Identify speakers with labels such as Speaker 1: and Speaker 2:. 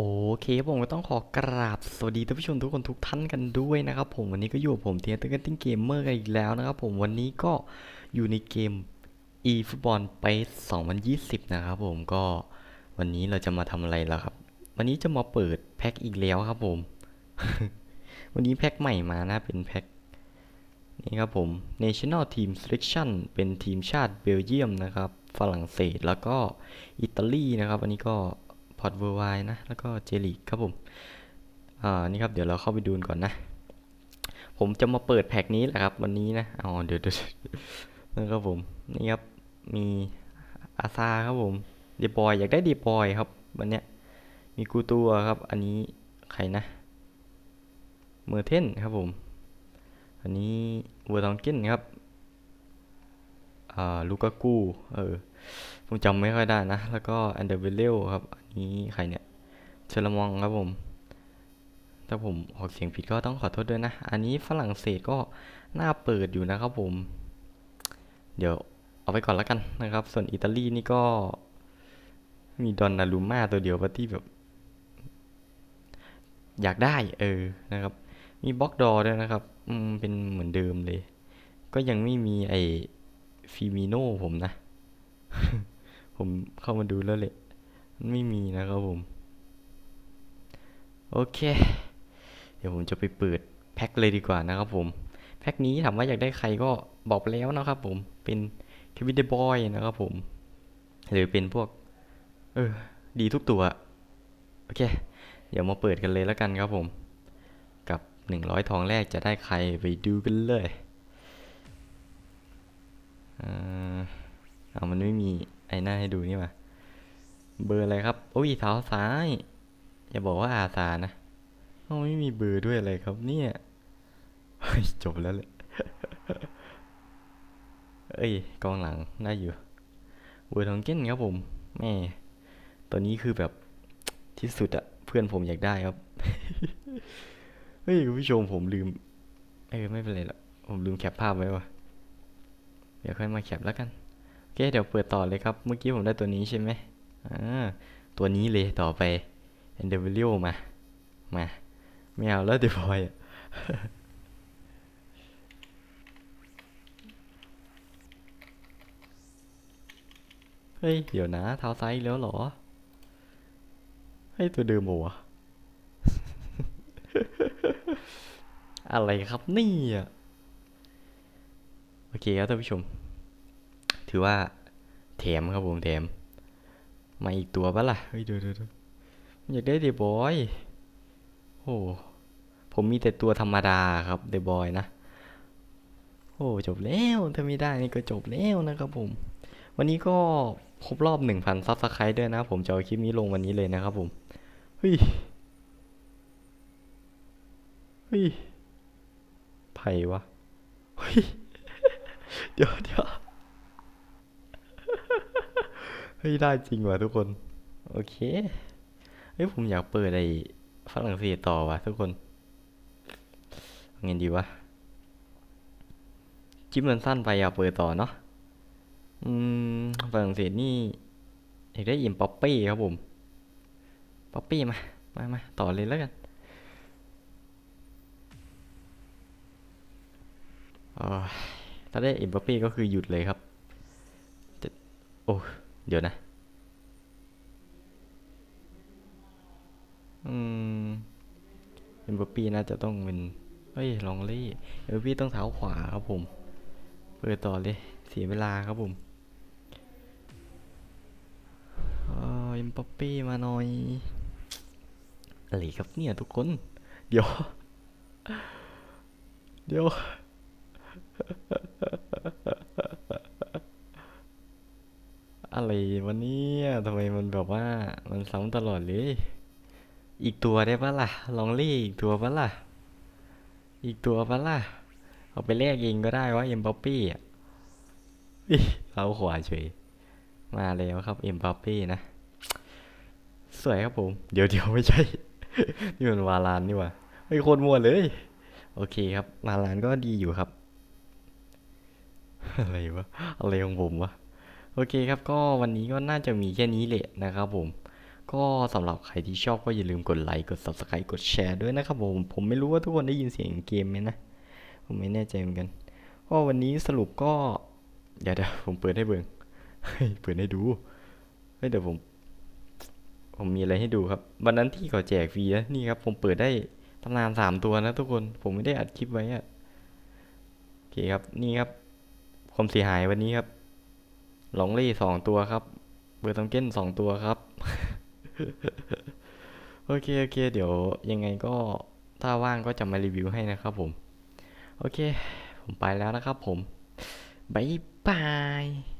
Speaker 1: โอเคผมก็ต้องขอกราบสวัสดีท่านผู้ชมทุกคนทุกท่านกันด้วยนะครับผมวันนี้ก็อยู่กับผมเทียร์ตึ้งติ้งเกมเมอร์กันอีกแล้วนะครับผมวันนี้ก็อยู่ในเกม e ฟุตบอลไป2020 นะครับผมก็วันนี้เราจะมาทำอะไรแล่ะครับ วันนี้จะมาเปิดแพ็คอีกแล้วครับผม วันนี้แพ็คใหม่มานะเป็นแพ็คนี่ครับผม National Team Selection เป็นทีมชาติเบลเยียมนะครับฝรั่งเศสแล้วก็อิตาลีนะครับ อันนี้ก็ พอร์ตเวอร์ไวนะ แล้วก็เจลิกครับผมอ่านี่ครับเดี๋ยวเราเข้าไปดูกันก่อนนะ ผมจะมาเปิดแพ็กนี้แหละครับ วันนี้นะอ๋อเดี๋ยวเดี๋ยวนะครับผมนี่ครับมีอาซาครับผมเดบอยอยากได้เดบอยครับวันเนี้ยมีกูตัวครับ อันนี้ใครนะเมอร์เทนครับผม อันนี้เวอร์ตองกินครับ ลูกากูเออ ผมจำไม่ค่อยได้นะ แล้วก็อันเดอร์เวลเลครับ อันนี้ใครเนี่ย เชลมองครับผม ถ้าผมออกเสียงผิดก็ต้องขอโทษด้วยนะ อันนี้ฝรั่งเศสก็น่าเปิดอยู่นะครับผม เดี๋ยวเอาไปก่อนแล้วกันนะครับ ส่วนอิตาลีนี่ก็มีดอนนารูมาตัวเดียวปะที่แบบ อยากได้เออนะครับ มีบล็อกดอร์ด้วยนะครับ อืมเป็นเหมือนเดิมเลย ก็ยังไม่มีไอ ฟิมิโนผมนะ ผมเข้ามาดูแล้วแหละไม่มีนะครับผม โอเค เดี๋ยวผมจะไปเปิดแพ็คเลยดีกว่านะครับผม แพ็คนี้ถามว่าอยากได้ใครก็บอกไปแล้วนะครับผม เป็นเควินเดบอยนะครับผม หรือเป็นพวก เออ ดีทุกตัว โอเค เดี๋ยวมาเปิดกันเลยแล้วกันครับผม กับหนึ่งร้อยทองแรกจะได้ใครไปดูกันเลย เอามันไม่มีไอ้หน้าให้ดูนี่มาเบอร์อะไรครับ โอ้ยเท้าซ้าย อย่าบอกว่าอาซานะเอาไม่มีเบอร์ด้วยอะไรครับเนี่ยจบแล้วเลยเอ้ยกองหลังได้อยู่เบอร์ทองเก้นครับผม แม่ ตัวนี้คือแบบที่สุดอะเพื่อนผมอยากได้ครับ เฮ้ยคุณผู้ชมผมลืม เออไม่เป็นไรหรอกผมลืมแคปภาพไว้ว่ะ ดี๋ยวค่อยมาแคปแล้วกัน โอเคเดี๋ยวเปิดต่อเลยครับ เมื่อกี้ผมได้ตัวนี้ใช่ไหมอ่าตัวนี้เลยต่อไป e n d e v i l มา มา ไม่เอาแล้วเดบอยอะเฮ้ย เดี๋ยวนะ เท้าซ้ายแล้วหรอ เฮ้ย ตัวเดิมเหรอวอะไรครับนี่อะ โอเคครับท่านผู้ชม ถือว่าแถมครับผมแถม มาอีกตัวปะล่ะเฮ้ยเดี๋ยวเดี๋ยวเดี๋ยวอยากได้เดบอยโอ้ผมมีแต่ตัวธรรมดาครับเดบอยนะ โอ้จบแล้วถ้าไม่ได้นี่ก็จบแล้วนะครับผม วันนี้ก็ครบรอบหนึ่งพันซับสไครต์ด้วยนะ ผมจะเอาคลิปนี้ลงวันนี้เลยนะครับผมเฮ้ยเฮ้ยไผ่วะเฮ้ย เดี๋ยวเดี๋ยวเฮ้ยได้จริงว่ะทุกคน โอเค เฮ้ยผมอยากเปิดไอ้ฝรั่งเศสต่อว่ะทุกคนเอาไงดีวะคลิปมันสั้นไปอยากเปิดต่อเนาะ อืมฝรั่งเศสนี่อยากได้อิมป๊อปปี้ครับผมป๊อปปี้มา มามาต่อเลยแล้วกันอ๋อ ถ้าได้อิมป๊อปปี้ก็คือหยุดเลยครับโอ้เดี๋ยวนะอืมเอ็มบัปปี้น่าจะต้องเป็นเฮ้ยลองเล่เอ็มบัปปี้ต้องเท้าขวาครับผมเปิดต่อเลยเสียเวลาครับผมเอ็มบัปปี้มาหน่อยอะไรครับเนี่ยทุกคน เดี๋ยว เดี๋ยว อะไรวันนี้ทำไมมันแบบว่า มันซ้ำตลอดเลย อีกตัวได้ปะล่ะ ลองเรีอีกตัวปะล่ะ อีกตัวปะล่ะ เอาไปแลกเองก็ได้ว่าเอ็มบัปปี้อะเราขวาเฉย มาแล้วครับเอ็มบัปปี้นะ สวยครับผม เดี๋ยวเดี๋ยวไม่ใช่ นี่มันวาลานนี่ว่าไม่โคตรมัวเลย โอเคครับ วาลานก็ดีอยู่ครับ อะไรวะอะไรของผมวะโอเคครับก็วันนี้ก็น่าจะมีแค่นี้แหละนะครับผม ก็สำหรับใครที่ชอบก็อย่าลืมกดไลค์กด subscribe กดแชร์ด้วยนะครับผมผมไม่รู้ว่าทุกคนได้ยินเสียงเกมไหมนะ ผมไม่แน่ใจเหมือนกันก็วันนี้สรุปก็ เดี๋ยวเดี๋ยวผมเปิดให้เบิ่งเฮ้ยเปิดให้ดูเฮ้ยเดี๋ยวผม ผมมีอะไรให้ดูครับ วันนั้นที่เขาแจกฟรีนะนี่ครับผมเปิดได้ตำนานสามตัวนะทุกคนผมไม่ได้อัดคลิปไว้อะโอเคครับนี่ครับ ความเสียหายวันนี้ครับ หลงลี่สองตัวครับ เบอร์ตังเก้นสองตัวครับ โอเค โอเค เดี๋ยวยังไงก็ถ้าว่างก็จะมารีวิวให้นะครับผม โอเค ผมไปแล้วนะครับผม บ๊ายบาย